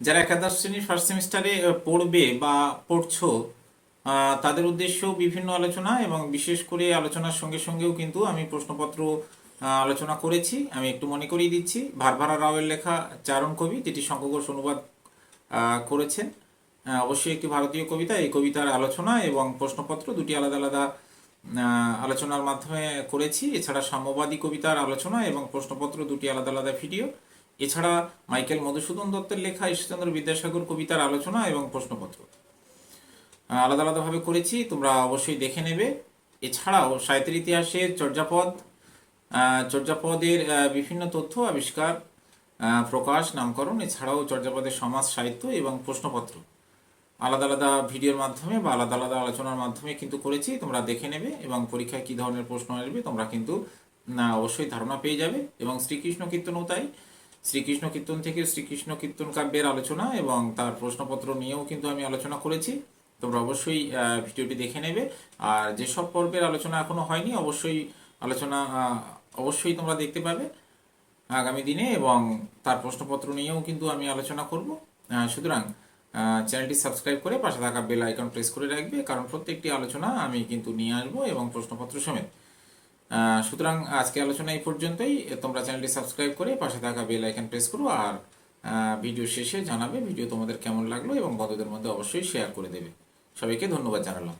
যারা একাদশ শ্রেণির ফার্স্ট সেমিস্টারে পড়বে বা পড়ছো তাদের উদ্দেশ্যেও বিভিন্ন আলোচনা এবং বিশেষ করে আলোচনার সঙ্গে সঙ্গেও কিন্তু আমি প্রশ্নপত্র আলোচনা করেছি। আমি একটু মনে করিয়ে দিচ্ছি। ভারভারা রাওয়ের লেখা চারণ কবি, যেটি শঙ্কর অনুবাদ করেছেন। অবশ্যই একটি ভারতীয় কবিতা। এই কবিতার আলোচনা এবং প্রশ্নপত্র দুটি আলাদা আলাদা আলোচনার মাধ্যমে করেছি। এছাড়া সাম্যবাদী কবিতার আলোচনা এবং প্রশ্নপত্র দুটি আলাদা আলাদা ভিডিও। এছাড়া মাইকেল মধুসূদন দত্তের লেখা ঈশ্বরচন্দ্র বিদ্যাসাগর কবিতার আলোচনা এবং প্রশ্নপত্র। আলাদা আলাদাভাবে করেছি, তোমরা অবশ্যই দেখে নেবে। এছাড়াও সাহিত্যের ইতিহাসের চর্যাপদ চর্যাপদের বিভিন্ন তথ্য, আবিষ্কার প্রকাশ, নামকরণ, এছাড়াও চর্যাপদের সমাজ সাহিত্য এবং প্রশ্নপত্র। আলাদা আলাদা ভিডিওর মাধ্যমে বা আলাদা আলাদা আলোচনার মাধ্যমে কিন্তু করেছি, তোমরা দেখে নেবে এবং পরীক্ষায় কি ধরনের প্রশ্ন আসবে, তোমরা কিন্তু অবশ্যই ধারণা পেয়ে যাবে। এবং শ্রীকৃষ্ণ কীর্তনও তাই। শ্রীকৃষ্ণ কীর্তন থেকে শ্রীকৃষ্ণ কীর্তন কাব্যের আলোচনা এবং তার প্রশ্নপত্র নিয়েও কিন্তু আমি আলোচনা করেছি। তোমরা অবশ্যই ভিডিওটি দেখে নেবে। আর যেসব পর্বের আলোচনা এখনও হয়নি, অবশ্যই আলোচনা অবশ্যই তোমরা দেখতে পাবে আগামী দিনে এবং তার প্রশ্নপত্র নিয়েও কিন্তু আমি আলোচনা করব। সুতরাং চ্যানেলটি সাবস্ক্রাইব করে পাশে থাকা বেল আইকন প্রেস করে রাখবে, কারণ প্রত্যেকটি আলোচনা আমি কিন্তু নিয়ে আসব এবং প্রশ্নপত্র সমেত। সুতরাং আজকে আলোচনা এই পর্যন্তই। তোমরা চ্যানেলটি সাবস্ক্রাইব করে পাশে থাকা বেল আইকন প্রেস করো আর ভিডিও শেষে জানাবে ভিডিও তোমাদের কেমন লাগল এবং বন্ধুদের মধ্যে অবশ্যই শেয়ার করে দেবে। সবাইকে ধন্যবাদ জানালাম।